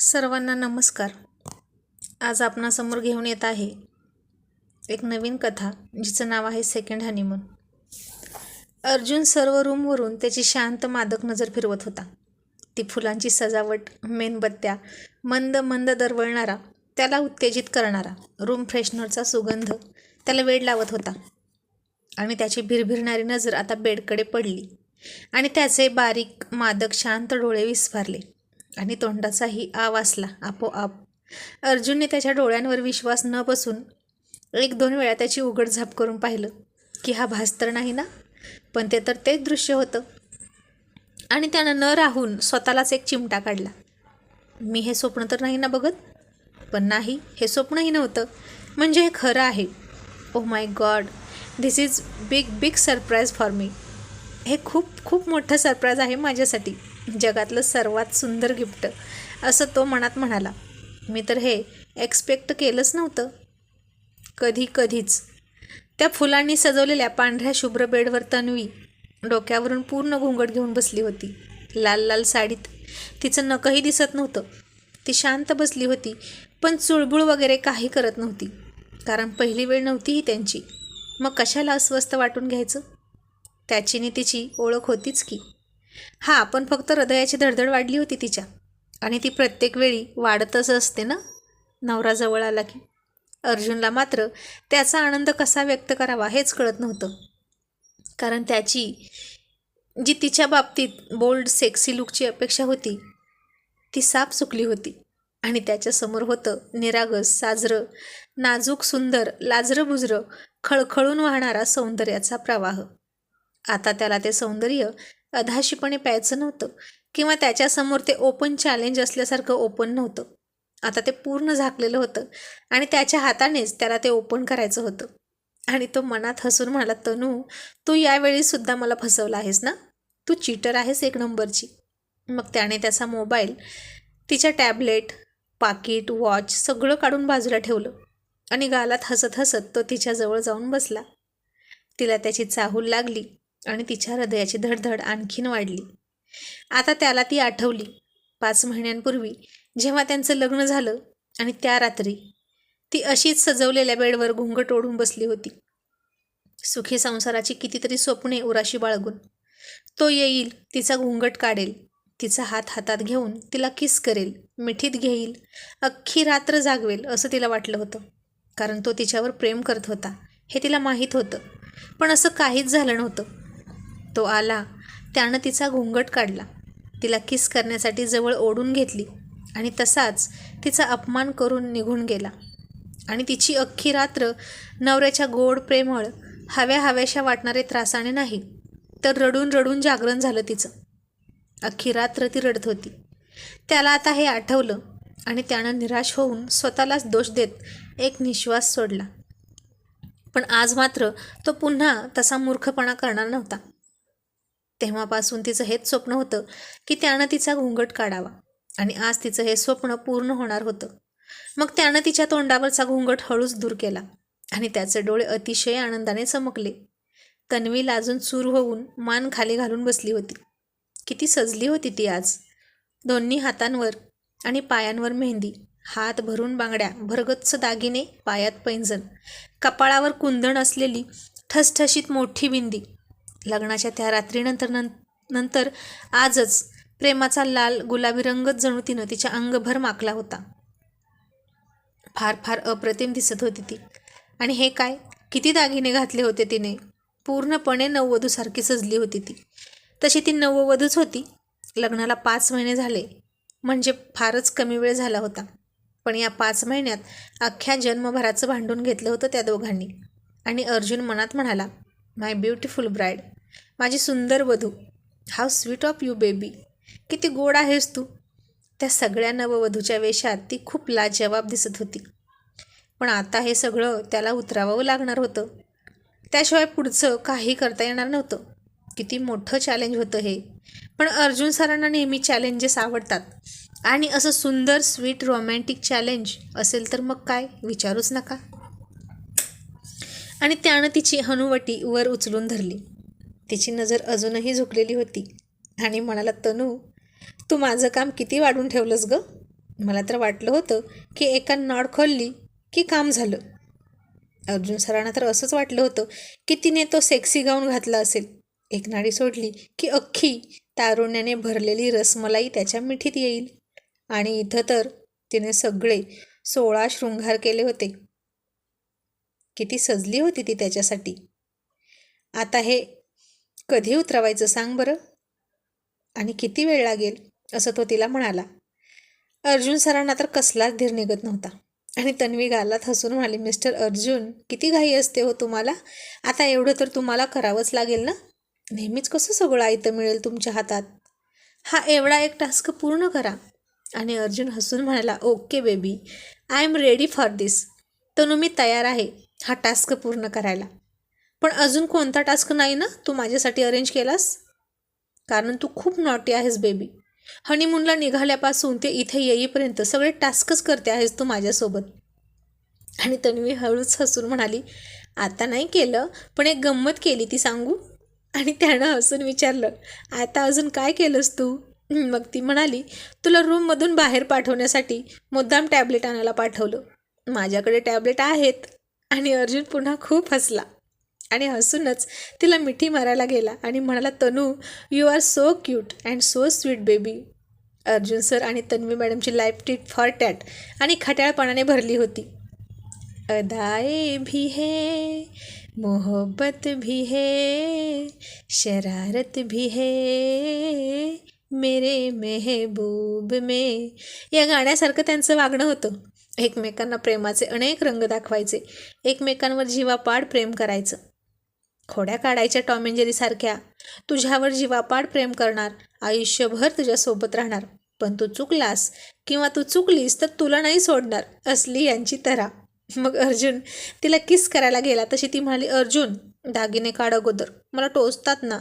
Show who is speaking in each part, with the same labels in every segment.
Speaker 1: सर्वांना नमस्कार. आज आपणासमोर घेऊन येत आहे एक नवीन कथा जिचं नाव आहे सेकंड हनीमून अर्जुन सर्व रूमवरून त्याची शांत मादक नजर फिरवत होता. ती फुलांची सजावट मेणबत्त्या मंद मंद दरवळणारा त्याला उत्तेजित करणारा रूम फ्रेशनरचा सुगंध त्याला वेड लावत होता. आणि त्याची भिरभिरणारी नजर आता बेडकडे पडली आणि त्याचे बारीक मादक शांत डोळे विस्फारले. आणि तोंडाचाही आव असला आपोआप. अर्जुनने त्याच्या डोळ्यांवर विश्वास न बसून एक दोन वेळा त्याची उघड झाप करून पाहिलं की हा भास तर नाही ना? पण ते तर तेच दृश्य होतं. आणि त्यानं न राहून स्वतःलाच एक चिमटा काढला. मी हे स्वप्न तर नाही ना बघत? पण नाही हे स्वप्नही नव्हतं. म्हणजे हे खरं आहे. ओ my god this is big big surprise for me हे खूप खूप मोठं सरप्राईज आहे माझ्यासाठी. जगातलं सर्वात सुंदर गिफ्ट. असं तो मनात म्हणाला. मी तर हे एक्सपेक्ट केलंच नव्हतं. कधी कधीच. त्या फुलांनी सजवलेल्या पांढऱ्या शुभ्र बेडवर तन्वी डोक्यावरून पूर्ण घुंगट घेऊन बसली होती. लाल लाल साडीत तिचं नकही दिसत नव्हतं. ती शांत बसली होती पण चुळबुळ वगैरे काही करत नव्हती. कारण पहिली वेळ नव्हती ही त्यांची. मग कशाला अस्वस्थ वाटून घ्यायचं? त्याची तिची ओळख होतीच की. हां पण फक्त हृदयाची धडधड वाढली होती तिच्या. आणि ती प्रत्येक वेळी वाढतच असते ना? नवरा जवळ आला की. अर्जुनला मात्र त्याचा आनंद कसा व्यक्त करावा हेच कळत नव्हतं. कारण त्याची जी तिच्या बाबतीत बोल्ड सेक्सी लुकची अपेक्षा होती ती साप चुकली होती. आणि त्याच्यासमोर होतं निरागस साजरं नाजूक सुंदर लाजरं बुजरं खळखळून वाहणारा सौंदर्याचा प्रवाह. आता त्याला ते सौंदर्य अधाशीपणे प्यायचं नव्हतं. किंवा त्याच्यासमोर ते ओपन चॅलेंज असल्यासारखं ओपन नव्हतं. आता ते पूर्ण झाकलेलं होतं. आणि त्याच्या हातानेच त्याला ते ओपन करायचं होतं. आणि तो मनात हसून म्हणाला तनू तू यावेळीसुद्धा मला फसवला आहेस ना? तू चीटर आहेस एक नंबरची. मग त्याने त्याचा मोबाईल तिच्या टॅबलेट पाकिट वॉच सगळं काढून बाजूला ठेवलं. आणि गालात हसत हसत तो तिच्याजवळ जाऊन बसला. तिला त्याची चाहूल लागली. आणि तिच्या हृदयाची धडधड आणखीन वाढली. आता त्याला ती आठवली. पाच महिन्यांपूर्वी जेव्हा त्यांचं लग्न झालं आणि त्या रात्री ती अशीच सजवलेल्या बेडवर घुंगट ओढून बसली होती. सुखी संसाराची कितीतरी स्वप्ने उराशी बाळगून. तो येईल तिचा घुंगट काढेल तिचा हात हातात घेऊन तिला किस करेल मिठीत घेईल अख्खी रात्र जागवेल असं तिला वाटलं होतं. कारण तो तिच्यावर प्रेम करत होता हे तिला माहीत होतं. पण असं काहीच झालं नव्हतं. तो आला. त्यानं तिचा घुंगट काढला. तिला किस करण्यासाठी जवळ ओढून घेतली आणि तसाच तिचा अपमान करून निघून गेला. आणि तिची अख्खी रात्र नवऱ्याच्या गोड प्रेमळ हव्या हव्याशा वाटणारे त्रासाने नाही तर रडून रडून जागरण झालं तिचं. अख्खी रात्र ती रडत होती. त्याला आता हे आठवलं आणि त्यानं निराश होऊन स्वतःलाच दोष देत एक निश्वास सोडला. पण आज मात्र तो पुन्हा तसा मूर्खपणा करणार नव्हता. तेव्हापासून तिचं हेच स्वप्न होतं की त्यानं तिचा घुंगट काढावा. आणि आज तिचं हे स्वप्न पूर्ण होणार होतं. मग त्यानं तिच्या तोंडावरचा घुंगट हळूच दूर केला. आणि त्याचे डोळे अतिशय आनंदाने चमकले. तन्वी लाजून चूर होऊन मान खाली घालून बसली होती. किती सजली होती ती आज. दोन्ही हातांवर आणि पायांवर मेहंदी हात भरून बांगड्या भरगच्च दागिने पायात पैंजण कपाळावर कुंदण असलेली ठसठशीत मोठी बिंदी लग्नाच्या त्या रात्रीनंतर नं नंतर आजच प्रेमाचा लाल गुलाबी रंगच जणू तिनं तिच्या अंगभर माकला होता. फार फार अप्रतिम दिसत होती ती. आणि हे काय? किती दागिने घातले होते तिने? पूर्णपणे नववधूसारखी सजली होती ती. तशी ती नववधूच होती. लग्नाला पाच महिने झाले. म्हणजे फारच कमी वेळ झाला होता. पण या पाच महिन्यात अख्ख्या जन्मभराचं भांडून घेतलं होतं त्या दोघांनी. आणि अर्जुन मनात म्हणाला माय ब्युटिफुल ब्राईड माझी सुंदर वधू how sweet of you baby किती गोड आहेस तू. त्या सगळ्या नववधूच्या वेशात ती खूप लाजवाब दिसत होती. पण आता हे सगळं त्याला उतरावं लागणार होतं. त्याशिवाय पुढचं काही करता येणार नव्हतं. किती मोठं चॅलेंज होतं हे. पण अर्जुन सरांना नेहमी चॅलेंजेस आवडतात. आणि असं सुंदर स्वीट रोमॅन्टिक चॅलेंज असेल तर मग काय? विचारूच नका. आणि त्यानं तिची हनुवटी वर उचलून धरली. तिची नजर अजूनही झुकलेली होती. आणि म्हणाला तनू तू माझं काम किती वाढून ठेवलंस ग? मला तर वाटलं होतं की एका नॉड खोलली की काम झालं. अर्जुन सरांना तर असंच वाटलं होतं की तिने तो सेक्सी गाऊन घातला असेल. एक नाडी सोडली की अख्खी तारुण्याने भरलेली रसमलाई त्याच्या मिठीत येईल. आणि इथं तर तिने सगळे सोळा शृंगार केले होते. किती सजली होती ती त्याच्यासाठी. आता हे कधी उतरवायचं सांग बरं? आणि किती वेळ लागेल? असं तो तिला म्हणाला. अर्जुन सरांना तर कसलाच धीर निघत नव्हता. आणि तन्वी गालात हसून म्हणाली मिस्टर अर्जुन किती घाई असते हो तुम्हाला? आता एवढं तर तुम्हाला करावंच लागेल ना? नेहमीच कसं सगळं आयतं मिळेल तुमच्या हातात? हा एवढा एक टास्क पूर्ण करा. आणि अर्जुन हसून म्हणाला okay baby I am ready for this. Tanu मी तयार आहे हा टास्क पूर्ण करायला. पण अजून कोणता टास्क नाही ना? तू माझ्यासाठी अरेंज केलास? कारण तू खूप नॉटी आहेस बेबी हनीमूनला निघाल्यापासून ते इथे येईपर्यंत सगळे टास्कच करते आहेस तू माझ्यासोबत. आणि तन्वी हळूच हसून म्हणाली आता नाही केलं पण एक गंमत केली ती सांगू. आणि त्यानं हसून विचारलं आता अजून काय केलंस तू? मग ती म्हणाली तुला रूममधून बाहेर पाठवण्यासाठी मुद्दाम टॅबलेट आणायला पाठवलं. माझ्याकडे टॅबलेट आहेत. आणि अर्जुन पुन्हा खूप हसला. आणि हसूनच तिला मिठी मारायला गेला आणि म्हणाला Tanu you are so cute and so sweet baby Arjun sir आणि तन्वी मॅडमची लाईफ टीट फॉर टॅट आणि खट्याळपणाने भरली होती. अदाए भी है मोहब्बत भी है शरारत भी है मेरे मेहबूब में. या गाण्यासारखं त्यांचं वागणं होतं. एकमेकांना प्रेमाचे अनेक रंग दाखवायचे. एकमेकांवर जीवापाड प्रेम करायचं. खोड्या काढायच्या टॉम अँड तुझ्यावर जीवापाड प्रेम करणार. आयुष्यभर तुझ्यासोबत राहणार. पण तू चुकलास किंवा तू चुकलीस तर तुला नाही सोडणार असली यांची तरा. मग अर्जुन तिला किस करायला गेला तशी ती म्हणाली अर्जुन दागिने काढ अगोदर. मला टोचतात ना.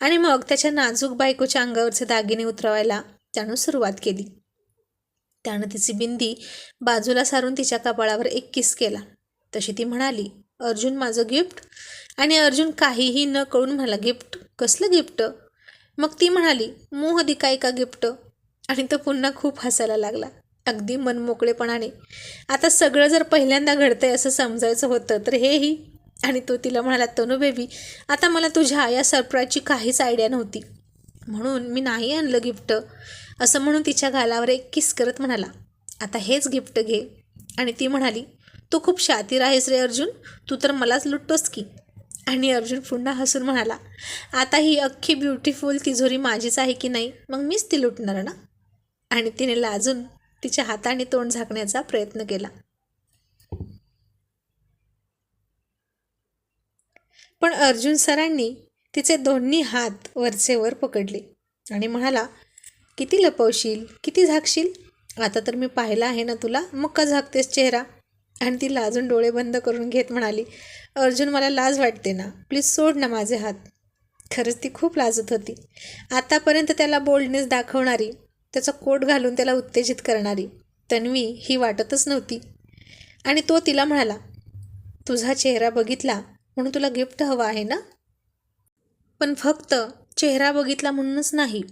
Speaker 1: आणि मग त्याच्या नाजूक बायकोच्या अंगावरचे दागिने उतरवायला त्यानं सुरुवात केली. त्यानं तिची बिंदी बाजूला सारून तिच्या कपाळावर एक किस केला. तशी ती म्हणाली अर्जुन माझं गिफ्ट आणि अर्जुन काहीही न कळून म्हणाला गिफ्ट? कसलं गिफ्ट? मग ती म्हणाली मोह दिकाय का गिफ्ट? आणि तो पुन्हा खूप हसायला लागला. अगदी मनमोकळेपणाने. आता सगळं जर पहिल्यांदा घडतंय असं समजायचं होतं तर हेही आणि तो तिला म्हणाला तनू बेबी आता मला तुझ्या या सरप्राईजची काहीच आयडिया नव्हती. म्हणून मी नाही आणलं गिफ्ट. असं म्हणून तिच्या गालावर एक किस करत म्हणाला आता हेच गिफ्ट घे. आणि ती म्हणाली तू खूप शातीर आहेस रे अर्जुन. तू तर मलाच लुटतोस की. आणि अर्जुन पुन्हा हसून म्हणाला आता ही अख्खी ब्युटिफुल तिजोरी माझीच आहे की नाही? मग मीच ती लुटणार ना? आणि तिने लाजून तिच्या हाताने तोंड झाकण्याचा प्रयत्न केला. पण अर्जुन सरांनी तिचे दोन्ही हात वरचेवर पकडले आणि म्हणाला किती लपवशील? किती झाकशील? आता तर मी पाहिला आहे ना तुला मग का झाकतेस चेहरा. आणि ती लाजून डोळे बंद करून घेत म्हणाली अर्जुन मला लाज वाटते ना. प्लीज सोड ना माझे हात. खरंच ती खूप लाजत होती. आतापर्यंत त्याला बोल्डनेस दाखवणारी त्याचा कोट घालून त्याला उत्तेजित करणारी तन्वी ही वाटतच नव्हती. आणि तो तिला म्हणाला तुझा चेहरा बघितला म्हणून तुला गिफ्ट हवा आहे ना? पण फक्त चेहरा बघितला म्हणूनच नाही.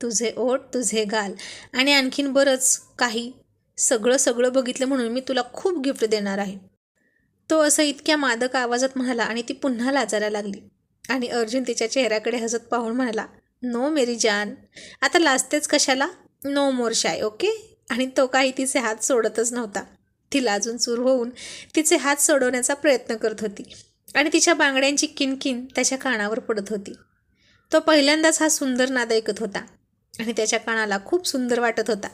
Speaker 1: तुझे ओठ तुझे गाल आणि आणखीन बरंच काही सगळं सगळं बघितलं म्हणून मी तुला खूप गिफ्ट देणार आहे. तो असं इतक्या मादक आवाजात म्हणाला आणि ती पुन्हा लाजायला लागली. आणि अर्जुन तिच्या चेहऱ्याकडे हसत पाहून म्हणाला नो मेरी जान आता लाजतेच कशाला? नो मोर शाय ओके आणि तो काही तिचे हात सोडतच नव्हता. ती लाजून चूर होऊन तिचे हात सोडवण्याचा प्रयत्न करत होती. आणि तिच्या बांगड्यांची किनकिन त्याच्या कानावर पडत होती. तो पहिल्यांदाच हा सुंदर नाद ऐकत होता. आणि त्याच्या कानाला खूप सुंदर वाटत होता.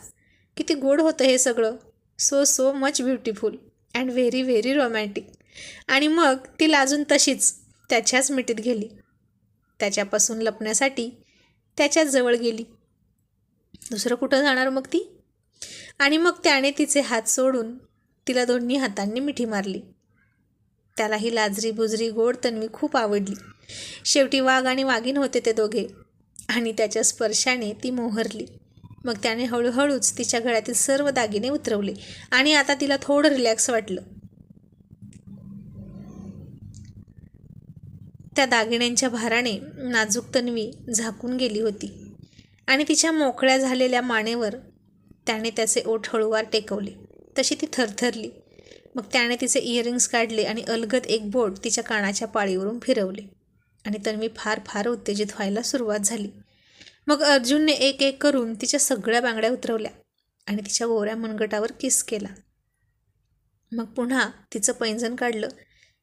Speaker 1: किती गोड होतं हे सगळं. So so much beautiful and very very romantic आणि मग ती लाजून तशीच त्याच्याच मिठीत गेली. त्याच्यापासून लपण्यासाठी त्याच्याच जवळ गेली. दुसरं कुठं जाणार मग ती? आणि मग त्याने तिचे हात सोडून तिला दोन्ही हातांनी मिठी मारली. त्याला ही लाजरी बुजरी गोड तन्वी खूप आवडली. शेवटी वाघ आणि वाघीण होते ते दोघे. आणि त्याच्या स्पर्शाने ती मोहरली. मग त्याने हळूहळूच तिच्या गळ्यातील सर्व दागिने उतरवले आणि आता तिला थोडं रिलॅक्स वाटलं. त्या दागिन्यांच्या भाराने नाजूक तन्वी झाकून गेली होती आणि तिच्या मोकळ्या झालेल्या मानेवर त्याने त्याचे ओठ हळूवार टेकवले. तशी ती थरथरली. मग त्याने तिचे इयरिंग्स काढले आणि अलगद एक बोट तिच्या कानाच्या पाळीवरून फिरवले आणि तन्वी फार फार उत्तेजित व्हायला सुरुवात झाली. मग अर्जुनने एक एक करून तिच्या सगळ्या बांगड्या उतरवल्या आणि तिच्या गोऱ्या मनगटावर किस केला. मग पुन्हा तिचं पैंजण काढलं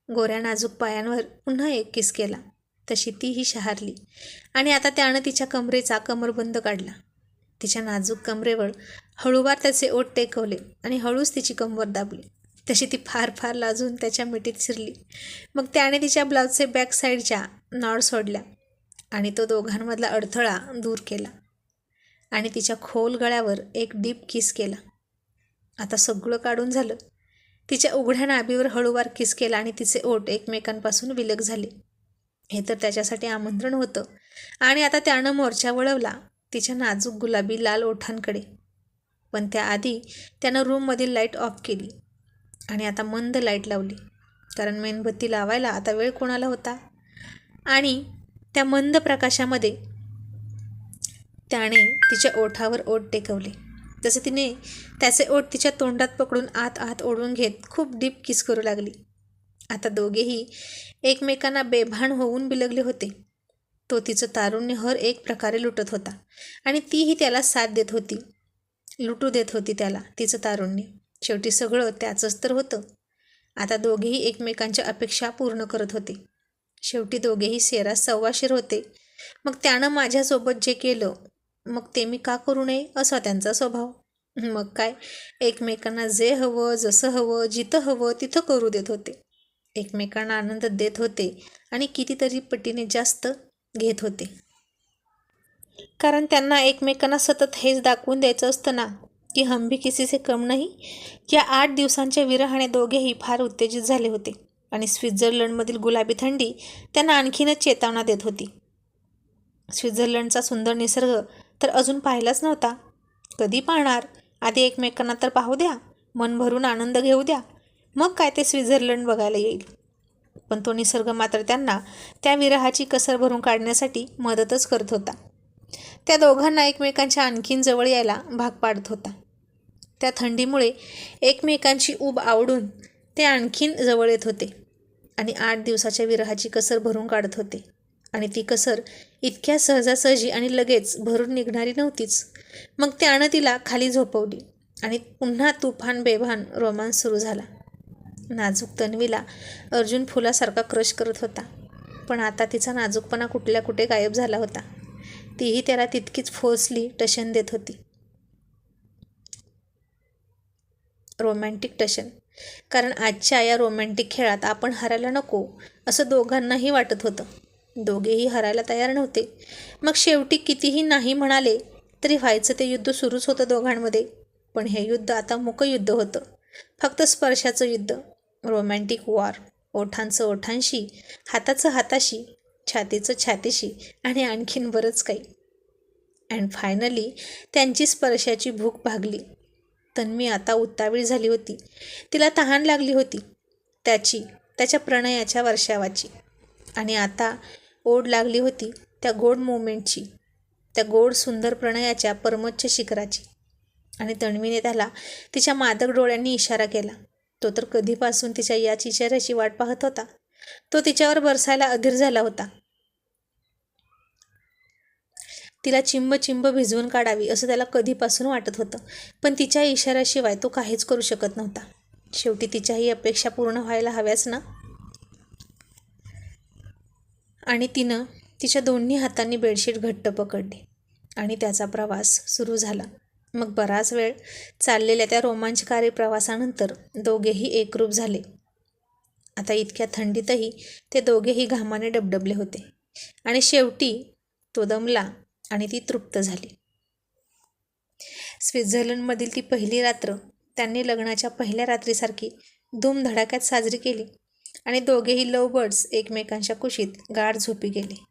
Speaker 1: गोऱ्या नाजूक पायांवर पुन्हा एक किस केला. तशी तीही शहारली आणि आता त्यानं तिच्या कमरेचा कमरबंद काढला. तिच्या नाजूक कमरेवर हळूवार त्याचे ओठ टेकवले आणि हळूच तिची कंबर दाबली. तशी ती फार फार लाजून त्याच्या मिठीत शिरली. मग त्याने तिच्या ब्लाऊजचे बॅक साईडच्या नॉड सोडल्या आणि तो दोघांमधला अडथळा दूर केला. आणि तिच्या खोल गळ्यावर एक डीप किस केला. आता सगळं काढून झालं. तिच्या उघड्या नाभीवर हळूवार किस केला आणि तिचे ओठ एकमेकांपासून विलग झाले. हे तर त्याच्यासाठी आमंत्रण होतं. आणि आता त्यानं मोर्चा वळवला तिच्या नाजूक गुलाबी लाल ओठांकडे. पण त्याआधी त्यानं रूममधील लाइट ऑफ केली. आणि आता मंद लाइट लावली. कारण मेणबत्ती लावायला आता वेळ कोणाला होता? आणि त्या मंद प्रकाशामध्ये त्याने तिच्या ओठावर ओठ टेकवले. जसे तिने त्याचे ओठ तिच्या तोंडात पकडून आत आत ओढून घेत खूप डीप किस करू लागली. आता दोघेही एकमेकांना बेभान होऊन बिलगले होते. तो तिचं तारुण्य हर एक प्रकारे लुटत होता आणि तीही त्याला साथ देत होती. लुटू देत होती त्याला तिचं तारुण्य. शेवटी सगळं त्याचंच तर होतं. आता दोघेही एकमेकांच्या अपेक्षा पूर्ण करत होते. शेवटी दोघेही सेरा सव्वाशीर होते. मग त्यानं माझ्यासोबत जे केलं मग ते मी का करू नये असा त्यांचा स्वभाव. मग काय? एकमेकांना जे हवं जसं हवं जिथं हवं तिथं करू देत होते. एकमेकांना आनंद देत होते आणि कितीतरी पटीने जास्त घेत होते. कारण त्यांना एकमेकांना सतत हेच दाखवून द्यायचं असतं ना की हम भी कम नाही. या आठ दिवसांच्या विरहाने दोघेही फार उत्तेजित झाले होते. आणि स्वित्झर्लंडमधील गुलाबी थंडी त्यांना आणखीनच चेतावणा देत होती. स्वित्झर्लंडचा सुंदर निसर्ग तर अजून पाहिलाच नव्हता. कधी पाहणार? आधी एकमेकांना तर पाहू द्या. मन भरून आनंद घेऊ द्या. मग काय ते स्वित्झर्लंड बघायला येईल. पण तो निसर्ग मात्र त्यांना त्या विरहाची कसर भरून काढण्यासाठी मदतच करत होता. त्या दोघांना एकमेकांच्या आणखीन जवळ यायला भाग पाडत होता. त्या थंडीमुळे एकमेकांची ऊब आवडून ते आणखीन जवळ येत होते आणि आठ दिवसाच्या विरहाची कसर भरून काढत होते. आणि ती कसर इतक्या सहजासहजी आणि लगेच भरून निघणारी नव्हतीच. मग त्यानं तिला खाली झोपवली आणि पुन्हा तुफान बेभान रोमांस सुरू झाला. नाजूक तन्वीला अर्जुन फुलासारखा क्रश करत होता पण आता तिचा नाजूकपणा कुठल्या कुठे गायब झाला होता. तीही त्याला तितकीच फोर्सली टशन देत होती. रोमॅन्टिक टशन कारण आजच्या या रोमॅन्टिक खेळात आपण हरायला नको असं दोघांनाही वाटत होतं. दोघेही हरायला तयार नव्हते. मग शेवटी कितीही नाही म्हणाले तरी व्हायचं ते युद्ध सुरूच होतं दोघांमध्ये. पण हे युद्ध आता मुकयुद्ध होतं. फक्त स्पर्शाचं युद्ध. रोमॅन्टिक वॉर ओठांचं ओठांशी हाताचं हाताशी छातीचं छातीशी आणि आणखीन बरंच काही. अँड फायनली त्यांची स्पर्शाची भूक भागली. तन्वी आता उत्तावीळ झाली होती. तिला तहान लागली होती. त्याची त्याच्या प्रणयाच्या वर्षावाची. आणि आता ओढ लागली होती त्या गोड मोमेंटची त्या गोड सुंदर प्रणयाच्या परमोच्च शिखराची. आणि तन्वीने त्याला तिच्या मादक डोळ्यांनी इशारा केला. तो तर कधीपासून तिच्या याच इशाऱ्याची वाट पाहत होता. तो तिच्यावर बरसायला अधीर झाला होता. तिला चिंब चिंब भिजवून काढावी असं त्याला कधीपासून वाटत होतं. पण तिच्या इशाऱ्याशिवाय तो काहीच करू शकत नव्हता. शेवटी तिच्याही अपेक्षा पूर्ण व्हायला हव्याच ना? आणि तिनं तिच्या दोन्ही हातांनी बेडशीट घट्ट पकडली आणि त्याचा प्रवास सुरू झाला. मग बराच वेळ चाललेल्या त्या रोमांचकारी प्रवासानंतर दोघेही एकरूप झाले. आता इतक्या थंडीतही ते दोघेही घामाने डबडबले होते. आणि शेवटी तो दमला आणि ती तृप्त झाली. स्वित्झर्लंडमधील ती पहिली रात्र त्यांनी लग्नाच्या पहिल्या रात्रीसारखी धूमधडाक्यात साजरी केली आणि दोघेही लव बर्ड्स एकमेकांच्या कुशीत गाढ झोपी गेले.